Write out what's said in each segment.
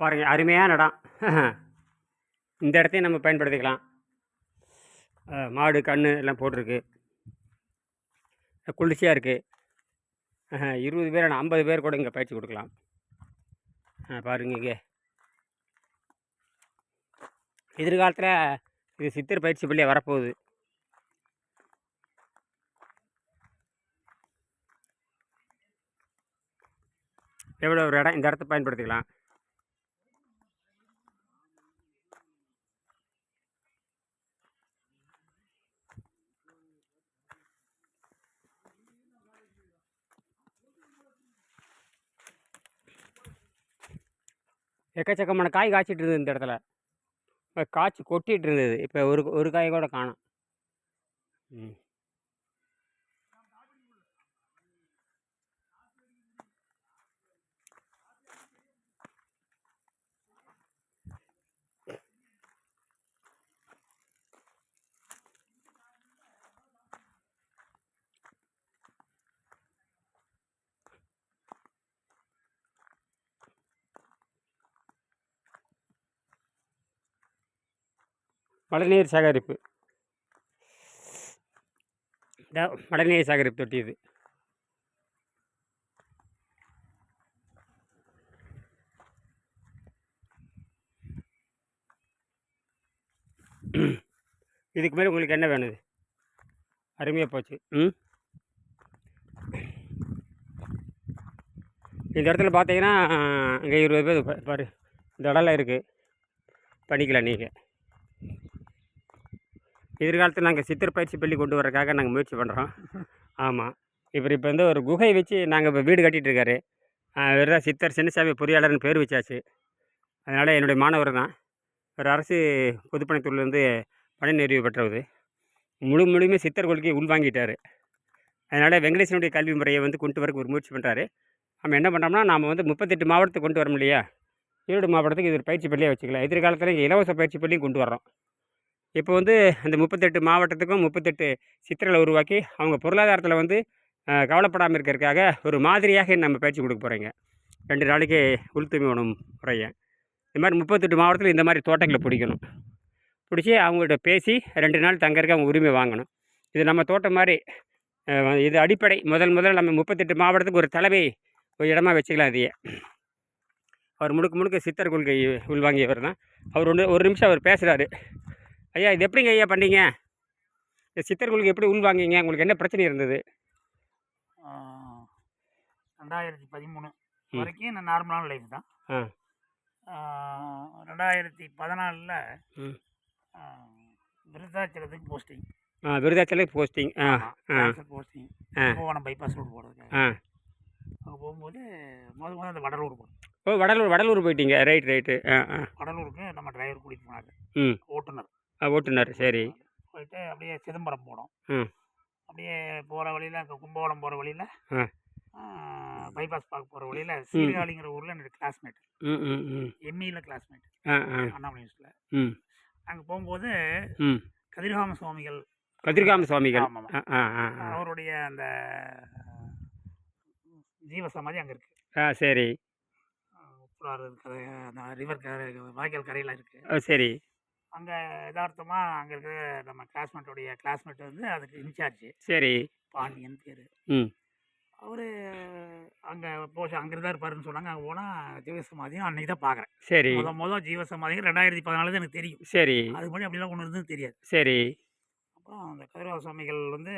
பாருங்கள் அருமையான இடம். இந்த இடத்தையும் நம்ம பயன்படுத்திக்கலாம். மாடு கன்று எல்லாம் போட்டிருக்கு. குளிர்ச்சியாக இருக்குது இருபது பேர் நான் ஐம்பது பேர் கூட இங்கே பயிற்சி கொடுக்கலாம். அஹ், பாருங்க இங்கே. எதிர்காலத்தில் இது சித்தர் பயிற்சி பள்ளியாக வரப்போகுது. எவ்வளோ ஒரு இடம் இந்த இடத்த பயன்படுத்திக்கலாம். எக்கச்சக்கமான காய் காய்ச்சிட்டு இருந்தது இந்த இடத்துல. இப்போ காய்ச்சி கொட்டிகிட்டு இருந்தது இப்போ ஒரு ஒரு காய் கூட காணோம். ம். மழைநீர் சேகரிப்பு. மழைநீர் சேகரிப்பு தொட்டி இது இதுக்கு மேலே உங்களுக்கு என்ன வேணுது? அருமையாக போச்சு. ம்? இந்த இடத்துல பார்த்தீங்கன்னா இங்கே இருபது பேர் பாரு இந்த இடம்லாம் இருக்குது பண்ணிக்கலாம் நீங்கள் எதிர்காலத்தில் நாங்கள் சித்தர் பயிற்சி பள்ளி கொண்டு வரக்காக நாங்கள் முயற்சி பண்ணுறோம் ஆமாம் இவர் இப்போ வந்து ஒரு குகை வச்சு நாங்கள் இப்போ வீடு கட்டிகிட்டு இருக்காரு. இவர் தான் சித்தர் சின்னசாமி பொறியாளர்னு பேர் வச்சாச்சு. அதனால் என்னுடைய மாணவர் தான். ஒரு அரசு பொதுப்பணித்துறையிலேருந்து பணி நிறைவு பெற்றவர். முழு முழுமே சித்தர் கொள்கையை உள்வாங்கிட்டார் அதனால் வெங்கடேசனுடைய கல்வி முறையை வந்து கொண்டு வரக்கு ஒரு முயற்சி பண்ணுறாரு நம்ம என்ன பண்ணுறோம்னா நாம் வந்து முப்பத்தெட்டு மாவட்டத்துக்கு கொண்டு வரோம் இல்லையா? ஈரோடு மாவட்டத்துக்கு இது ஒரு பயிற்சி பள்ளியாக வச்சுக்கலாம். எதிர்காலத்தில் இங்கே இலவச பயிற்சி பள்ளியும் கொண்டு வரோம் இப்போ வந்து அந்த முப்பத்தெட்டு மாவட்டத்துக்கும் முப்பத்தெட்டு சித்திரங்களை உருவாக்கி அவங்க பொருளாதாரத்தில் வந்து கவலைப்படாமல் இருக்கிறதுக்காக ஒரு மாதிரியாக நம்ம பயிற்சி கொடுக்க போகிறீங்க ரெண்டு நாளைக்கு உள்துமை உணவு முறையை. இந்த மாதிரி முப்பத்தெட்டு மாவட்டத்தில் இந்த மாதிரி தோட்டங்களை பிடிக்கணும். பிடிச்சி அவங்கள்ட்ட பேசி ரெண்டு நாள் தங்கறதுக்கு அவங்க உரிமை வாங்கணும். இது நம்ம தோட்டம் மாதிரி இது அடிப்படை. முதல் முதல் நம்ம முப்பத்தெட்டு மாவட்டத்துக்கு ஒரு தலைமை ஒரு இடமா வச்சுக்கலாம் அதையே அவர் முழுக்க முழுக்க சித்தர் கொள்கை உள்வாங்கியவர் தான். அவர் ஒன்று ஒரு நிமிஷம் அவர் பேசுகிறாரு ஐயா இது எப்படிங்க ஐயா பண்ணீங்க? இந்த சித்தர் கொள்கை எப்படி உள்வாங்கிங்க உங்களுக்கு என்ன பிரச்சனை இருந்தது? ரெண்டாயிரத்தி பதிமூணு. வரைக்கும் நான் நார்மலான லைஃப் தான். ரெண்டாயிரத்தி பதினாலில் ம். விருத்தாச்சலத்துக்கு போஸ்டிங் ஆ விருதாச்சலம் போஸ்டிங் போஸ்டிங் ஆ. போன பைபாஸ் ரோடு போகிறதுக்கு ஆ. அங்கே போகும்போது முத முதல்ல அந்த வடலூர் போகணும் ஓ வடலூர் வடலூர் போயிட்டீங்க. ரைட் ரைட்டு வடலூருக்கு நம்ம டிரைவர் கூட்டிகிட்டு போனார். ம். ஓட்டுநர். ஓட்டுநர். சரி. போயிட்டு அப்படியே சிதம்பரம் போனோம். ம். அப்படியே போகிற வழியில் அங்கே கும்பகோணம் போகிற வழியில். பைபாஸ் பார்க்க போகிற வழியில் சீர்காழிங்கிற ஊரில் என்னோட கிளாஸ்மேட் எம்இயில் கிளாஸ்மேட் ஆ ஆ. அண்ணாமலை யூனிவர்சிட்டியில் ம். அங்கே போகும்போது கதிர்காம சுவாமிகள் கதிர்காம சுவாமிகள். அவருடைய அந்த ஜீவ சமாதி அங்கே இருக்குது ஆ சரி. ரிவர் கரை வாய்க்கால் கரையில் இருக்குது சரி. அங்கே யதார்த்தமாக அங்கே இருக்கிற நம்ம கிளாஸ்மேட்டோடைய கிளாஸ்மேட் வந்து அதுக்கு இன்சார்ஜ் சரி. பாண்டியன் பேர். ம். அவர் அங்கே போஷ அங்கே இருந்தா இருப்பாருன்னு சொன்னாங்க. அங்கே போனால் ஜீவ சமாதியும் அன்னைக்கு தான் பார்க்குறேன் சரி. முத முத ஜீவ சமாதியும் ரெண்டாயிரத்தி பதினாலு தான் எனக்கு தெரியும். சரி. அதுக்கு முன்னாடி அப்படிலாம் ஒன்று இருந்தது தெரியாது. சரி. அப்புறம் அந்த கதிரவ சுவாமிகள் வந்து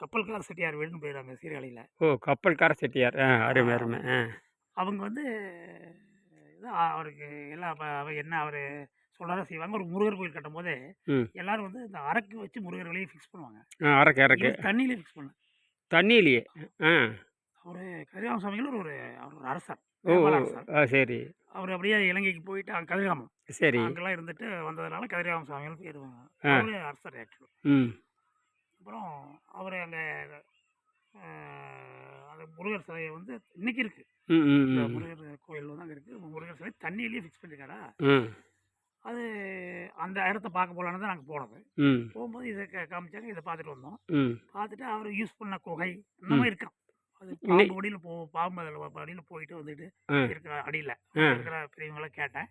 கப்பல்கார செட்டியார் வீடுன்னு போயிடுறாங்க சீர்காழியில். ஓ கப்பல்கார செட்டியார். ஆ அருமை அருமை. அவங்க வந்து அவருக்கு எல்லாம் அப்ப அவ என்ன அவர் சொல்கிறதா செய்வாங்க. ஒரு முருகர் கோயில் கட்டும்போது. எல்லாரும் வந்து இந்த அரக்கு வச்சு முருகர் வழியை ஃபிக்ஸ் பண்ணுவாங்க அரக்கு அரக்கு. தண்ணியிலே ஃபிக்ஸ் பண்ணல. தண்ணியிலேயே? ஆ. அவர் கதிராம சுவாமிகள் ஒரு ஒரு அவர் ஒரு அரசர் ஓ சரி. அவர் அப்படியே இலங்கைக்கு போயிட்டு அங்கே கதிராமம் சரி. அங்கெல்லாம் இருந்துட்டு வந்ததுனால கதிராம சுவாமிகள் பேர். அவரு அரசர் ஆக்சுவல் ம். அப்புறம் அவர் அங்கே அந்த முருகர் சிலையை வந்து இன்னைக்கு இருக்கு. முருகர் கோயில் வந்து அங்கே இருக்கு முருகர் சிலை தண்ணியிலேயே ஃபிக்ஸ் பண்ணிருக்காரா அது அந்த இடத்த பார்க்க போகலான்னு தான் நாங்கள் போனது. போகும்போது இதை காமிச்சாங்க. இதை பார்த்துட்டு வந்தோம். பார்த்துட்டு அவர் யூஸ் பண்ண குகை இந்த மாதிரி இருக்கான். அது பாம்பு வடியில் போ பாம்பு அதில் வடியில் போயிட்டு வந்துட்டு. இருக்கிற அடியில். இருக்கிற பெரியவங்கள கேட்டேன்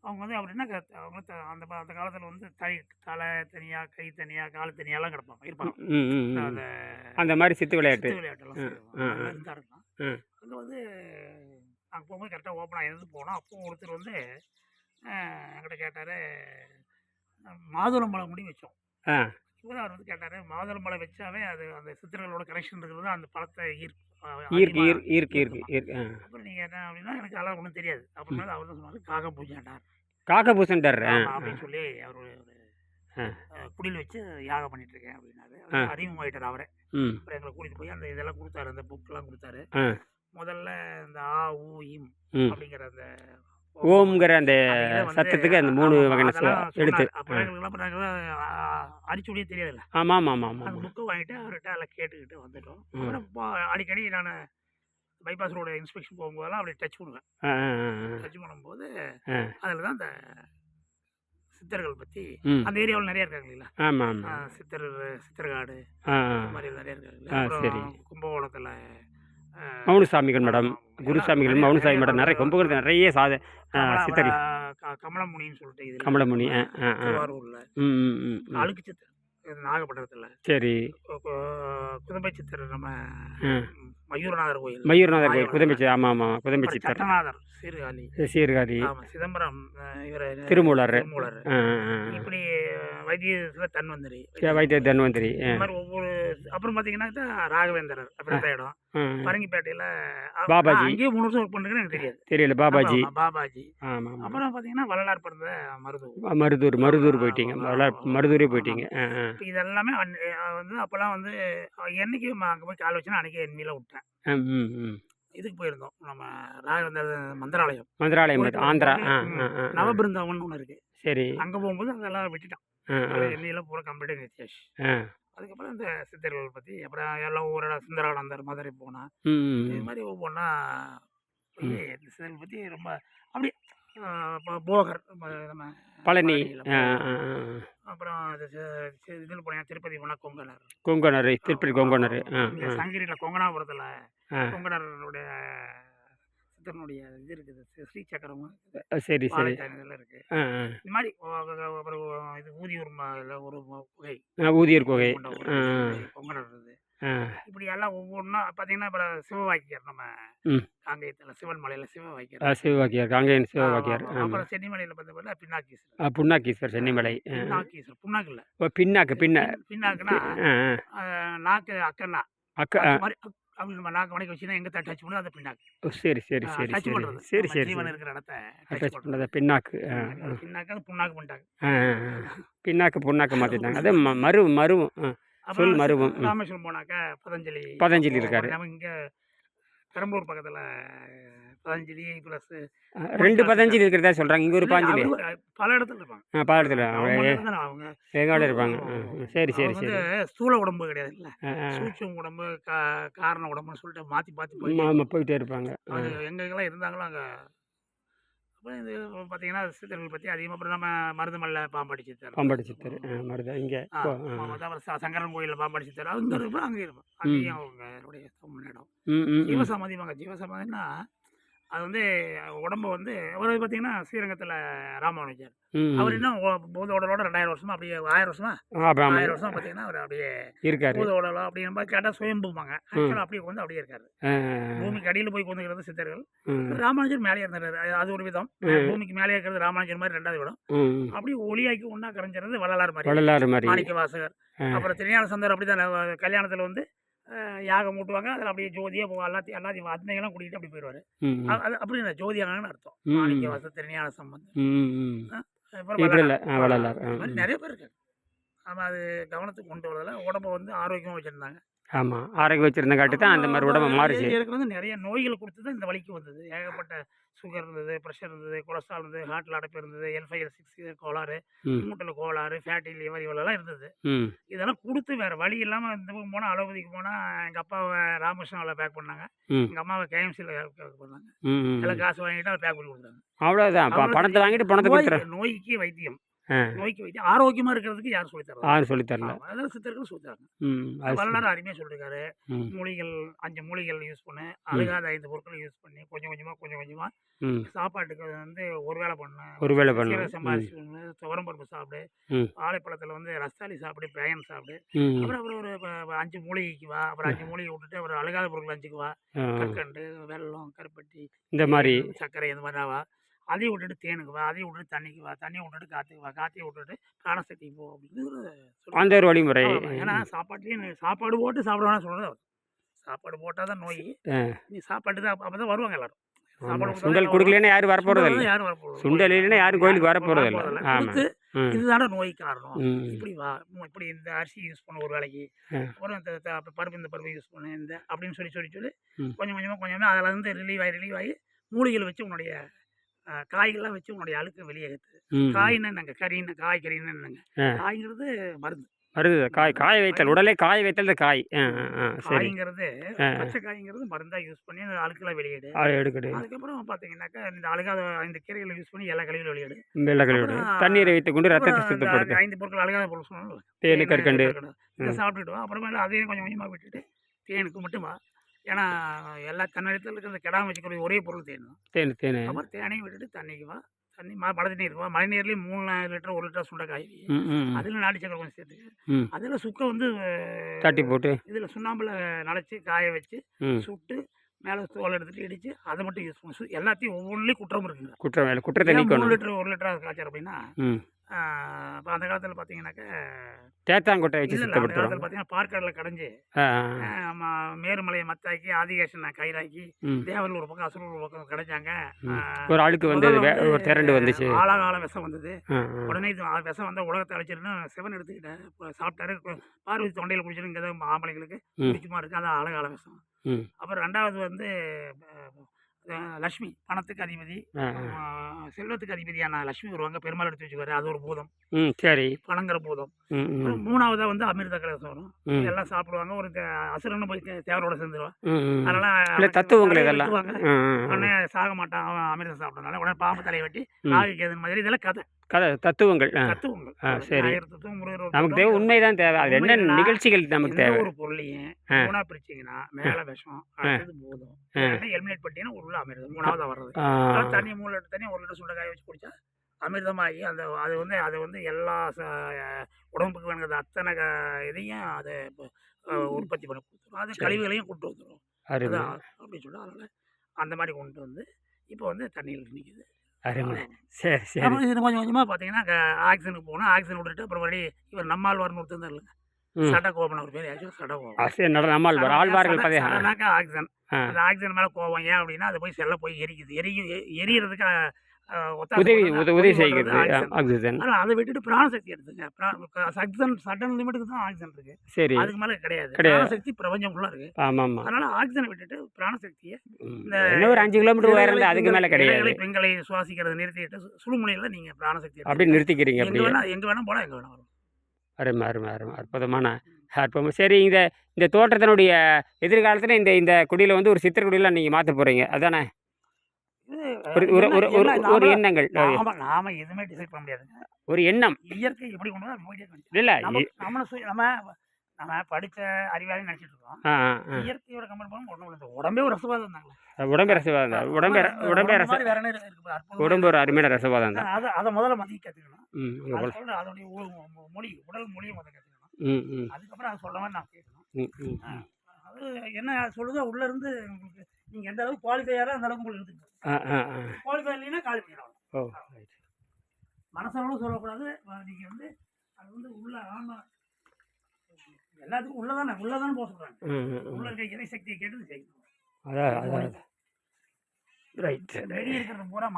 அவங்க வந்து கத்து- அவங்க அந்த அந்த காலத்தில் வந்து தை தலை தனியாக கை தனியாக கால் தனியாலாம் கிடப்பாங்க இருப்பாங்க. அந்த அந்த மாதிரி சித்து விளையாட்டு. இருந்தாருன்னா ஆ. அங்கே வந்து நாங்கள் போகும்போது கரெக்டாக ஓப்பன் ஆகிருந்து போனோம் அப்போ ஒருத்தர் வந்து என்கிட்ட கேட்டார் மாதுளம்பழம் முடி வச்சோம் இவர் அவர் வந்து கேட்டார் மாதுளம்பழம் வச்சாவே அது அந்த சித்திரங்களோட கனெக்ஷன் இருக்கிறது அந்த பழத்தை ஈர்க்கும்? அப்புறம் நீங்கள் என்ன அப்படின்னா எனக்கு அதெல்லாம் ஒன்றும் தெரியாது. அப்புறமேல அவர் தான் சொன்னார் காக பூஜைண்டார் ஆ. ஆமா, அப்படின்னு சொல்லி அவர் குடில் வச்சு யாகம் பண்ணிட்டு இருக்கேன் அப்படின்னாரு. அறிமுகமாயிட்டார் அவரே. அப்புறம் எங்களை கூட்டிட்டு போய் அந்த இதெல்லாம் கொடுத்தாரு அந்த புக்கெல்லாம் கொடுத்தாரு. முதல்ல இந்த ஆ ஊ இம் அப்படிங்கிற அந்த ஓம்ங்கிற அந்த சத்தத்துக்கு அந்த மூணு வகையான எங்களுக்கெல்லாம் அடிச்சுடியே தெரியாதுல்ல ஆமாம் ஆமாம் ஆமாம் அந்த புக்கை வாங்கிட்டு அவர்கிட்ட எல்லாம் கேட்டுக்கிட்டு வந்துட்டோம். அப்புறம் அடிக்கடி நான் பைபாஸ் ரோடு இன்ஸ்பெக்ஷன் போகும்போதெல்லாம் அப்படி டச் பண்ணுவேன். டச் பண்ணும்போது. அதில் தான் அந்த சித்தர்கள் பற்றி அந்த ஏரியாவில் நிறைய இருக்காங்க இல்லைங்களா? ஆமாம் சித்தர் சித்தர்காடு மாதிரி நிறைய இருக்காங்க கும்பகோணத்தில் மௌனசாமிகள் மடம் குருசாமிகள் மௌனசாமி மடம் நிறைய கும்பகோணத்தில் நிறைய சாத சித்தர்கள். கமலமுனின்னு சொல்லிட்டு இது கமலமுனி ஆ ஆ திருவாரூரில். அழுக்கு சித்தர் நாகப்பட்டினத்தில். சரி. குதம்பை சித்தர் நம்ம மயூரநாதர் கோயில். மயூர்நாதர் கோயில் ஆமாம் ஆமாம் குதம்பி அப்புறம் சித்தர் சட்டநாதர் சீர்காழி. சீர்காழி. ஆமா சிதம்பரம் இவர் திருமூலர். திருமூலர். இப்படி வைத்தியத்தில் தன்வந்திரி. வைத்திய தன்வந்திரி ஒவ்வொரு அப்புறம் பார்த்தீங்கன்னா ராகவேந்தரர் அப்படின்ற இடம். பரங்கிப்பேட்டையில் பாபாஜி. அங்கேயே மூணு வருஷம் ஒர்க் பண்ணுறதுன்னு எனக்கு தெரியாது. தெரியல பாபாஜி. ஆமா, பாபாஜி. ஆமாம் அப்புறம் பார்த்தீங்கன்னா வள்ளலார் பிறந்த மருது மருதூர் மருதூர் ஆ, போயிட்டீங்க. ஆமா, மருதூர் ஆமா. மருதூரே போயிட்டீங்க. இதெல்லாமே வந்து அப்போல்லாம் வந்து என்னைக்கு அங்கே போய் கால் வச்சுன்னா அன்றைக்கி மீல விட்டேன். இதுக்கு போயிருந்தோம். நம்ம ராகவேந்தர் மந்திராலயம். மந்திராலயம் ஆந்திரா. நவபிருந்தாவன் ஒன்று இருக்குது சரி. அங்கே போகும்போது அதெல்லாம் விட்டுட்டான். எண்ணியெல்லாம் பூரா கம்ப்ளீட்டாக நிறுத்தியாச்சு. அதுக்கப்புறம் இந்த சித்தர்கள் பற்றி அப்புறம் எல்லாம் ஊரோட சுந்தரானந்தர் மதுரை ம், இது மாதிரி ஒவ்வொன்றா சித்தர்கள் பற்றி ரொம்ப அப்படி ஆஹ் இப்போ போகர் நம்ம பழனி. அப்புறம் இதில் போனேன் திருப்பதி போனால் கொங்கனர் கொங்கணர் திருப்பதி ஆ சங்கிரியில் கொங்கனாபுரத்தில் கொங்கனருடைய சித்தனுடைய இது இருக்குது ஸ்ரீ- ஸ்ரீ சக்கரம் ஆ, சரி சரி. இதெல்லாம் இருக்குது இந்த மாதிரி அப்புறம் இது ஊதியூர் ஒரு குகை. ஊதியர் குகை. கொண்ட இப்படி எல்லாம் ஒவ்வொன்றா பார்த்தீங்கன்னா அப்புறம் சிவவாக்கியர் நம்ம. காங்கேயத்தில் சிவன் மலையில் சிவவாக்கியர் சிவவாக்கியார் காங்கேயன் சிவவாக்கியார் அப்புறம் சென்னிமலையில் பார்த்தா பின்னாக்கீஸ்வரர் ஆ புண்ணாக்கீஸ்வர் சென்னிமலை. ஆ. பின்னாக்கீஸ்வரர் புண்ணாக்கு இல்லை ஓ பின்னாக்கு பின்ன. பின்னாக்குன்னா நாக்கு அக்கன்னா அக்கா அப்படி நம்ம நாக்கு மணிக்கு வச்சுன்னா எங்கே டச் பண்ணுது அது பின்னாக்கு. சரி சரி சரி சரி. சரி சரி ஜீவன் இருக்கிற இடத்த டச் பண்ணத பின்னாக்கு. பின்னாக்கு அது புண்ணாக்கு பண்ணிட்டாங்க. பின்னாக்கு புண்ணாக்கு மாற்றிட்டாங்க அது ம மரு மருவும் சொல் மருவம். ராமேஸ்வரம் போனாக்கா பதஞ்சலி பதஞ்சலி இருக்காரு. நம்ம இங்கே பெரம்பலூர் பக்கத்தில் பதஞ்சலி ப்ளஸ் ரெண்டு பதஞ்சலி இருக்கிறதா சொல்கிறாங்க இங்கே ஒரு பாஞ்சலி. பல இடத்துல இருப்பாங்க. ஆ பாலத்தில் அவங்க எங்கால இருப்பாங்க. சரி சரி சரி. ஸ்தூல உடம்பு கிடையாது இல்லை சூட்சம் உடம்பு கா காரண உடம்புன்னு சொல்லிட்டு மாற்றி மாற்றி போய் போயிட்டே இருப்பாங்க. எங்கெங்கெல்லாம் இருந்தாங்களோ அங்கே அப்புறம் இது பார்த்தீங்கன்னா சித்தர்கள் பற்றி அதிகமாக அப்புறம் நம்ம மருதமல்ல பாம்பாடி சித்தர் பாம்பாடி சித்தர் மருதா. இங்கே அப்புறம் சங்கரன் கோயிலில் பாம்பாடி சித்தர் அங்கே இருப்போம் அங்கே இருப்போம் அங்கேயும் அவங்களுடைய இடம். ம் ம் ம். ஜீவசமாதி வாங்க ஜீவசமாதினா அது வந்து உடம்பு வந்து அவர் பார்த்தீங்கன்னா ஸ்ரீரங்கத்தில் ராமானுஜர் அவர். இன்னும் பூத உடலோட ரெண்டாயிரம் வருஷமா அப்படியே ஆயிரம் வருஷமா ஆயிரம் வருஷமா பார்த்தீங்கன்னா அவர் அப்படியே இருக்காரு. பூத உடலோ அப்படிங்கிற மாதிரி கேட்டால் சுயம்புமாங்க ஆக்சுவலாக அப்படியே வந்து அப்படியே இருக்காரு. பூமிக்கு அடியில் போய் கொண்டுக்கிறது சித்தர்கள் ராமானுஜர் மேலே இருந்தாரு அது- ஒரு விதம். பூமிக்கு மேலே இருக்கிறது ராமானுஜர் மாதிரி ரெண்டாவது விடம். அப்படியே ஒளியாக்கி ஒன்றா கரைஞ்சிறது வள்ளலார் மாதிரி. மாணிக்க வாசகர். அப்புறம் திருஞான சந்தர் அப்படி தான் கல்யாணத்தில் வந்து யாகம் மூட்டுவாங்க அதில் அப்படியே ஜோதியாக போ எல்லாத்தையும் எல்லாத்தையும் அத்தனையெல்லாம் கூட்டிகிட்டு அப்படி போயிடுவார். அது அப்படி இல்லை ஜோதியாகன்னு அர்த்தம். மாணிக்க வாசகர் திருஞான சம்பந்தம் நிறைய பேர் இருக்காங்க நம்ம அது கவனத்துக்கு கொண்டு வரதில்ல உடம்ப வந்து ஆரோக்கியமாக வச்சுருந்தாங்க. ஆமாம் ஆரோக்கியம் வச்சிருந்த காட்டி தான் அந்த மாதிரி உடம்பு மாறுச்சு. எனக்கு வந்து நிறைய நோய்களை கொடுத்து தான் இந்த வலிக்கு வந்தது. ஏகப்பட்ட சுகர் இருந்தது ப்ரெஷர் இருந்தது கொலஸ்ட்ரால் இருந்தது ஹார்ட்டில் அடைப்பு இருந்தது எல் ஃபைவ் சிக்ஸ் கோளாறு மூட்டில் கோளாறு ஃபேட்டி லிவர் இவ்வளோலாம் இருந்தது. இதெல்லாம் கொடுத்து வேறு வழி இல்லாமல் இந்த பக்கம் போனால் அலோபதிக்கு போனால் எங்கள் அப்பாவை ராமகிருஷ்ணாவில் பேக் பண்ணாங்க. எங்கள் அம்மாவை கேஎம்சியில் பேக் பண்ணாங்க. எல்லாம் காசு வாங்கிட்டு அதை பேக் பண்ணி கொடுத்தாங்க. அவ்வளோதான் பணத்தை வாங்கிட்டு பணத்தை நோய்க்கு வைத்தியம். நோய்க்கு வைத்தியம் ஆரோக்கியமாக இருக்கிறதுக்கு யார் சொல்லித் தரது யாரும் சொல்லித் தரல. அதெல்லாம் சித்தர்கள் சொல்லித் தராங்க. வரலாறு அருமையாக சொல்லியிருக்காரு மூலிகள் அஞ்சு மூலிகள் யூஸ் பண்ணு அழுகாத ஐந்து பொருட்கள் யூஸ் பண்ணி கொஞ்சம் கொஞ்சம் கொஞ்சமாக ம். சாப்பாட்டுக்கு வந்து ஒரு வேளை பண்ணு. ஒரு வேளை சீரக பண்ணணும் சம்பா ம். அரிசி ஒன்று துவரம் பருப்பு சாப்பிடு. வாழைப்பழத்தில் வந்து ரஸ்தாளி சாப்பிடு பேயன் சாப்பிடு. அப்புறம் அப்புறம் ஒரு அஞ்சு மூலிகைக்கு வா அப்புறம் அஞ்சு மூலிகை விட்டுட்டு அப்புறம் அழுகாத பொருட்கள் அஞ்சுக்கு வா. கற்கண்டு வெல்லம் கருப்பட்டி இந்த மாதிரி சர்க்கரை இந்த மாதிரி வா. அதையும் விட்டுட்டு தேனுக்கு வா அதையும் விட்டுட்டு தண்ணிக்கு வா தண்ணியை விட்டுட்டு காற்றுக்கு வா காற்றையும் விட்டுட்டு பிராணசக்திக்கு போ அப்படின்னு அந்த ஒரு வழிமுறை. ஏன்னா சாப்பாட்லேயும் சாப்பாடு போட்டு சாப்பிடுவான்னு சொல்கிறது சாப்பாடு போட்டால் தான் நோய். நீ சாப்பாட்டு தான் அப்போ தான் வருவாங்க எல்லாரும். சாப்பாடு சுண்டல் கொடுக்கலன்னா யாரும் வரப்போகிறது சுண்டல் இல்லை யாரும் வரப்போறது சுண்டல் இல்லைன்னா யாரும் கோயிலுக்கு வரப்போறது இல்லை. ஆமாம் இதுதானே நோய் காரணம். இப்படி வா இப்படி இந்த அரிசி யூஸ் பண்ண ஒரு வேலைக்கு. அப்புறம் இந்த பருப்பு இந்த பருப்பு யூஸ் பண்ணு இந்த அப்படின்னு சொல்லி சொல்லி சொல்லி. கொஞ்சம் கொஞ்சமாக கொஞ்சமாக அதில் இருந்து ரிலீவ் ஆகி ரிலீவ் ஆகி மூலிகைகள் வச்சு உன்னுடைய காய்கள்லாம் வச்சு உன்னுடைய அழுக்கு வெளியே ஏற்று ம். காயின்னு என்னங்க? கறின்னு காய்கறின்னு என்னங்க? ஆ. காய்ங்கிறது மருந்து. வருது காய் காய வைத்தல். உடலே காய வைத்தல் காய். காய்ங்கிறது. பச்சை காய்ங்கிறது மருந்தாக யூஸ் பண்ணி அந்த அழுக்கெல்லாம் வெளியிடு. ஆ எடுக்கடு. அதுக்கப்புறம் பார்த்தீங்கன்னாக்கா இந்த அழுகாத இந்த கீரைகளை யூஸ் பண்ணி எல்லா கழிவுகளும் வெளியிடு. கழுவிடு அப்புறம் தண்ணீரை வைத்துக் கொண்டு ரத்தத்தை சுத்தப்படுத்து. ஐந்து பொருட்கள் அழுகாத பொருள் சொன்னோம்ல. தேனு கற்கண்டு. சாப்பிட்டுட்டு அப்புறமேல அதையும் கொஞ்சம் கொஞ்சமாக விட்டுட்டு தேனுக்கு மட்டும் ஏன்னா எல்லா தன்னிடத்தில் இருக்கிற கெடாம வச்சுக்கிற ஒரே பொருள் தேன். தான் தேனு. தேனு அப்புறம் தேனையும் விட்டுட்டு தண்ணிக்கு வா. தண்ணி ம மழை தண்ணி இருக்கும் மழை நீர்லேயும் மூணு லிட்டர் ஒரு லிட்டர் சுண்ட காய் ம் ம். அதில் நாட்டு சக்கரை கொஞ்சம் சேர்த்துக்க. ம். அதில் சுக்கை வந்து தட்டி போட்டு. இதில் சுண்ணாம்பில் நனைச்சி காய வச்சு சுட்டு மேலே தோல் எடுத்துட்டு இடித்து அதை மட்டும் யூஸ் பண்ணி. எல்லாத்தையும் ஒவ்வொன்றுலையும் குற்றம் இருக்குங்க. குற்றம் குற்றத்தை மூணு லிட்டர் ஒரு லிட்டர் காய்ச்சல் அப்படின்னா இப்போ அந்த காலத்தில் பார்த்தீங்கன்னா தேத்தாங்கொட்டை வச்சு இல்லை அந்த காலத்தில் பார்த்தீங்கன்னா பார்க்கடலில் கடைஞ்சி மேருமலையை மத்தாக்கி ஆதிகேசனை கயிறாக்கி ஒரு பக்கம் அசுரூர் ஒரு பக்கம் கிடைச்சாங்க. ஒரு ஆளுக்கு வந்து ஒரு திரண்டு வந்துச்சு. ஆளாகால விஷம் வந்தது. உடனே இது விஷம் வந்தால் உலகத்தை அழைச்சிருன்னு சிவன் எடுத்துக்கிட்டேன் சாப்பிட்டாரு. பார்வதி தொண்டையில் குடிச்சிருங்க ஆம்பளைங்களுக்கு ம். குடிக்குமா இருக்கு? அதான் ஆழகால விஷம். அப்புறம் ரெண்டாவது வந்து லக்ஷ்மி. பணத்துக்கு அதிபதி. செல்வத்துக்கு அதிபதியான லக்ஷ்மி வருவாங்க பெருமாள் எடுத்து வச்சுக்குவாரு. அது ஒரு பூதம். சரி. பணங்கிற பூதம். மூணாவதா வந்து அமிர்த கலசம் வரும். எல்லாம் சாப்பிடுவாங்க. ஒரு அசுரன்னு போய் தேவரோட சேர்ந்துருவான் அதனால தத்துவங்கள். உடனே சாக மாட்டான் அவன் அமிர்தம் சாப்பிட்டனால உடனே பாம்பு தலையை வெட்டி. நாகு கேதன் மாதிரி. இதெல்லாம் கதை. கதை தத்துவங்கள். ஆ. தத்துவங்கள். ஆ, சரி. ஆயிரம் தத்துவம் நமக்கு தத்துவம். தேவை உண்மைதான் தேவை. அது என்ன நிகழ்ச்சிகள் நமக்கு எந்த தேவை? ஒரு பொருளையும் ஆ. மூணா பிரிச்சிங்கன்னா மேல விஷம் அடுத்தது பூதம். எலிமினேட் பண்ணிட்டீங்கன்னா உள்ள அமிர்தம் மூணாவதா வர்றது. ஆ. தண்ணி மூணு லிட்டர் தண்ணி ஒரு லிட்டர் சுண்ட காய வச்சு குடிச்சா அமிர்தமாகி அந்த அது வந்து அது வந்து எல்லா ச- உடம்புக்கு வேணுங்கிறது அத்தனை க- இதையும் அதை அஹ், உற்பத்தி பண்ணி கொடுத்துரும். அது சரி. கழிவுகளையும் கொண்டு வந்துடும் அருமை. அதான் அப்படின்னு சொல்லி அதனால் அந்த மாதிரி கொண்டு வந்து இப்போ வந்து தண்ணியில் நிற்கிது அருமை. சரி சரி. அப்புறம் இது கொஞ்சம் கொஞ்சமாக பார்த்தீங்கன்னா ஆக்சிஜனுக்கு போனால் ஆக்சிஜன் விட்டுட்டு அப்புறம் மறுபடி இவர் நம்மாழ்வார்னு ஒருத்தர் இருந்தார் இல்லைங்க சட கோபன் அவர் பேர். ஆக்சுவலாக சட கோபம். அசை நட நம்மால் வர ஆழ்வார்கள் ஆக்சிஜன். அந்த ஆக்சிஜன் மேலே கோபம். ஏன் அப்படின்னா அது போய் செல்ல போய் எரிக்குது. எரியும் எரியறதுக்கு உதவி உதவி செய்கிறது. ஆக்சிஜன். அதனால அதை விட்டுட்டு பிராணசக்தி எடுத்துங்க. சக்சன் சடன் லிமிட்டுக்கு தான் ஆக்சிஜன் இருக்கு. சரி. அதுக்கு மேலே கிடையாது. கிடையாது. பிராணசக்தி பிரபஞ்சம் ஃபுல்லாக இருக்கு. ஆமாம் ஆமாம் அதனால ஆக்சிஜனை விட்டுட்டு பிராணசக்தியை இந்த ஒரு அஞ்சு கிலோமீட்டர் உயரம் அதுக்கு மேலே கிடையாது. பெண்களை சுவாசிக்கிறத நிறுத்திட்டு சுழுமுனையில் நீங்கள் பிராணசக்தி. அப்படி நிறுத்திக்கிறீங்க வேணா எங்க வேணா போலாம் எங்க வேணா வரும். அருமை அருமை அருமை. அற்புதமான அற்புதம் சரி இந்த இந்த தோட்டத்தினுடைய எதிர்காலத்தில் இந்த இந்த குடியில் வந்து ஒரு சித்திர குடியில் நீங்கள் மாற்ற போகிறீங்க அதானே? ஒரு எண்ணங்கள். நாம நாம எதுவுமே டிசைட் பண்ண முடியாதுங்க ஒரு எண்ணம். இயற்கை எப்படி கொண்டு வந்தா. இல்லை நம்ம நம்ம நம்ம படிச்ச அறிவாளி நினைச்சிட்டு இருக்கோம். இயற்கையோட கம்பேர் பண்ணும் ஒண்ணு இல்லை. உடம்பே ஒரு ரசவாதம் தாங்களே. உடம்பு ரசவாதம். தான் உடம்பே உடம்பு ரச உடம்பு ஒரு அருமையான ரசவாதம் தான். அதை அதை முதல்ல மதிக்க கற்றுக்கணும் ம் இங்க அது போல. சொல்ற அதோடைய உ- உ- மொழி உடல் மொழியை முதல்ல கற்றுக்கணும் அதுக்கப்புறம் அதை சொல்ல மாதிரி நான் கேட்கணும். என்ன சொல்லுதோ உள்ள இருந்து உங்களுக்கு நீங்க எந்த அளவுக்கு குவாலிஃபையாரோ அந்த அளவுக்கு உங்களுக்கு எடுத்துக்கணும் குவாலிஃபை இல்லைன்னா காலி பண்ணிடலாம். ஓ ரைட் மனசளவு சொல்லக்கூடாது. அஹ் நீங்க வந்து அது வந்து உள்ள ஆன்மா எல்லாத்துக்கும் உள்ளதானே? உள்ளதானே போக ம் உள்ள இருக்க இறை சக்தியை கேட்டு செய்யணும். அதான் ரைட் வெளியே இருக்கிறது பூரா